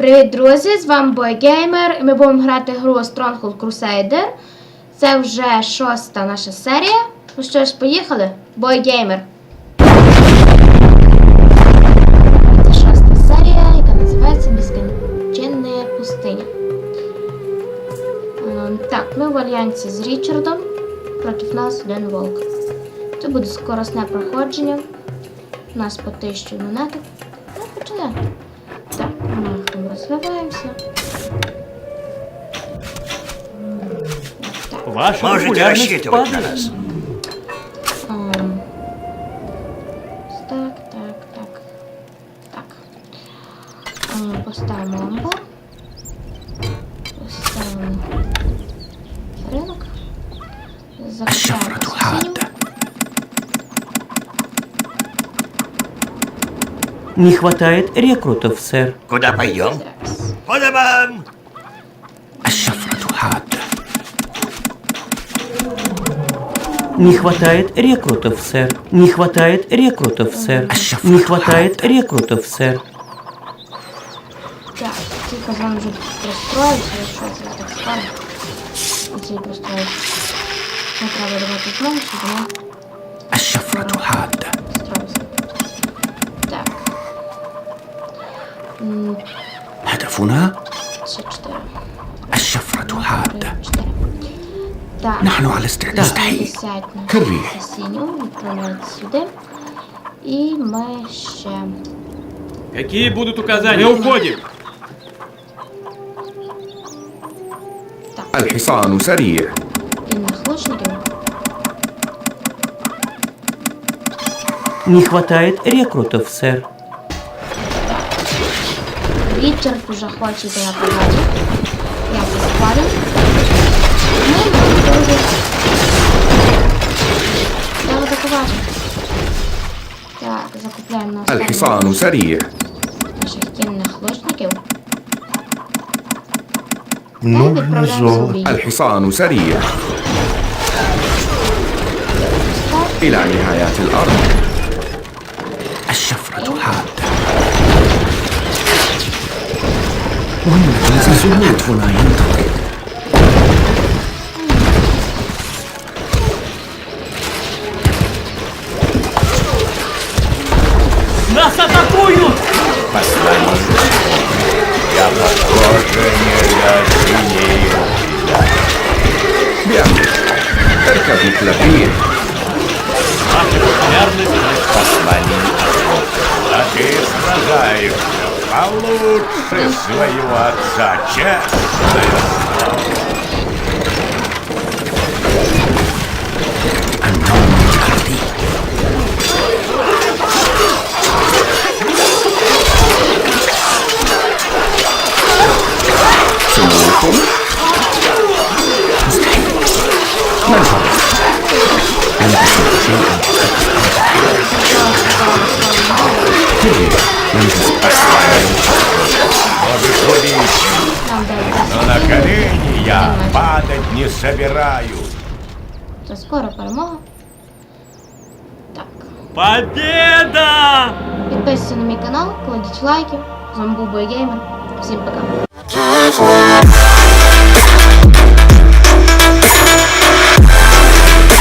Привіт, друзі! З вами BoyGamer і ми будемо грати гру Stronghold Crusader. Це вже шоста наша серія. Ну що ж, поїхали? BoyGamer. Це шоста серія, яка називається Безкінченна пустиня. Ем, Так, ми в альянсі з Річардом. Проти нас один волк. Це буде скоросне проходження. У нас по 1000 монеток. Ну, починаємо. Так, Ваша Можете популярность рассчитывать на падает. нас. так, так, так. Так. Ем, Поставимо лампу. Поставимо ринок. Закриваємо Не хватает рекрутов, сэр. Куда пойдем? По домам! Не хватает рекрутов, сэр. Не хватает рекрутов, сэр. Не хватает рекрутов, сэр. Так, тихо, вам же расстроился, что это так старо. Окей, простроился. Правда, давай тут много, чтобы... Ашафратухада. هدفنا Ще чотири. الشفرة Три, حادة чотири. Так. نحن على استعداد تحيي Десять на Кирві. синю, відправляють сюди. І ми ще... Какие будут указания? Мы уходим. الحصان سريع Вільних лучників. Не хватает рекрутов, сэр. Річард уже хоче йти нападати. Я це спалю. Ми будемо дуже... Треба атакувати. Так, закупляємо на الحصان سريع наших кінних лучників. Ну, Та відправляємося в бій. الحصان سريع إلى نهايات الأرض الشفرة حادة Onun izi sünnet vunayında. Нас атакуют! Послание. Я похоже не разумею тебя. Верно. Только выплатили. Ваша популярность послание от Бога. А ты сражаешься получше своего отца, честное Thank you. Теперь он. Но на колени я падать не собираю. Це скоро перемога. Так. Победа! Підписуйся на мой канал, кладите лайки. З вами був Бойгеймер. Всім пока.